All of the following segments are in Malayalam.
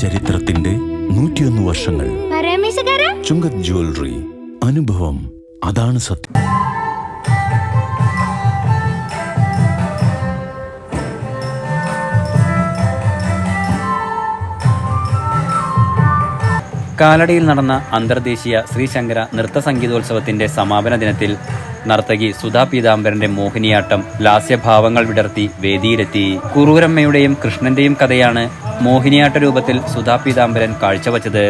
ചരിത്രത്തിന്റെ നൂറ്റിയൊന്ന് വർഷങ്ങൾ. ചുങ്കത് ജ്വല്ലറി അനുഭവം അതാണ് സത്യം. കാലടിയിൽ നടന്ന അന്തർദേശീയ ശ്രീശങ്കര നൃത്ത സംഗീതോത്സവത്തിന്റെ സമാപന ദിനത്തിൽ നർത്തകി സുധാ പീതാംബരന്റെ മോഹിനിയാട്ടം ലാസ്യഭാവങ്ങൾ വിടർത്തി വേദിയിലെത്തി. കുറൂരമ്മയുടെയും കൃഷ്ണന്റെയും കഥയാണ് മോഹിനിയാട്ട രൂപത്തിൽ സുധാ പീതാംബരൻ കാഴ്ചവച്ചത്.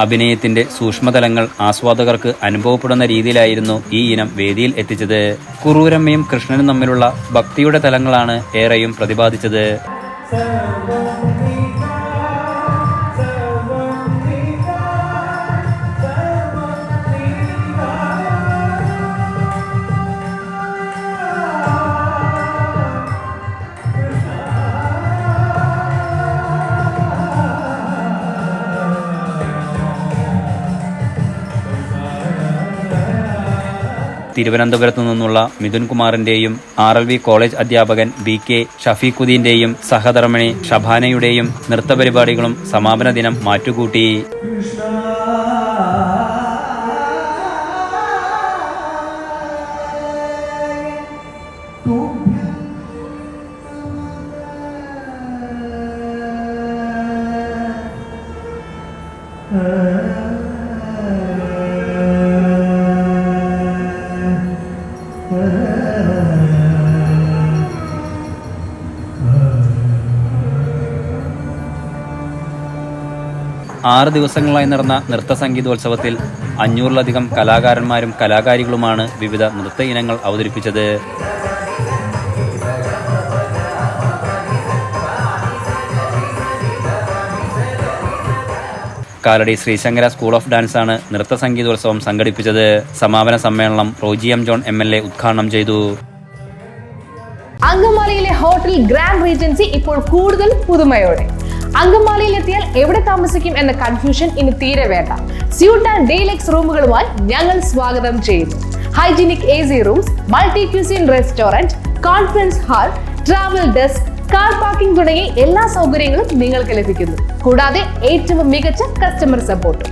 അഭിനയത്തിന്റെ സൂക്ഷ്മതലങ്ങൾ ആസ്വാദകർക്ക് അനുഭവപ്പെടുന്ന രീതിയിലായിരുന്നു ഈ ഇനം വേദിയിൽ എത്തിച്ചത്. കുറൂരമ്മയും കൃഷ്ണനും തമ്മിലുള്ള ഭക്തിയുടെ തലങ്ങളാണ് ഏറെയും പ്രതിപാദിച്ചത്. തിരുവനന്തപുരത്തു നിന്നുള്ള മിഥുൻ കുമാറിന്റെയും ആർ എൽ വി കോളേജ് അധ്യാപകൻ ബി കെ ഷഫീഖുദ്ദീന്റെയും സഹധർമ്മിണി ഷഭാനയുടെയും നൃത്തപരിപാടികളും സമാപന ദിനം മാറ്റുകൂട്ടി. ആറ് ദിവസങ്ങളായി നടന്ന നൃത്ത സംഗീതോത്സവത്തിൽ അഞ്ഞൂറിലധികം കലാകാരന്മാരും കലാകാരികളുമാണ് വിവിധ നൃത്ത ഇനങ്ങൾ അവതരിപ്പിച്ചത്. Kalady Sreesankara school of dance ആണ് നൃത്ത സംഗീതോത്സവം സംഘടിപ്പിച്ചത്. സമാപന സമ്മേളനം Roji M John M L A ഉദ്ഘാടനം ചെയ്തു. അങ്കമാലിയിലെ ഹോട്ടൽ ഗ്രാൻഡ് റീജൻസി ഇപ്പോൾ കൂടുതൽ പുതുമയോടെ. അങ്കമാലിയിൽ എത്തിയാൽ എവിടെ താമസിക്കും എന്ന കൺഫ്യൂഷൻ ഇനി തീരെ വേണ്ട. സ്യൂട്ട് ആൻഡ് ഡീലക്സ് റൂമുകളുമായി ഞങ്ങൾ സ്വാഗതം ചെയ്യുന്നു. Hygienic A C rooms multi cuisine restaurant conference hall travel desk car parking തുടങ്ങി എല്ലാ സൗകര്യങ്ങളും നിങ്ങൾക്ക് ലഭിക്കുന്നു. കൂടാതെ ഏറ്റവും മികച്ച കസ്റ്റമർ സപ്പോർട്ടും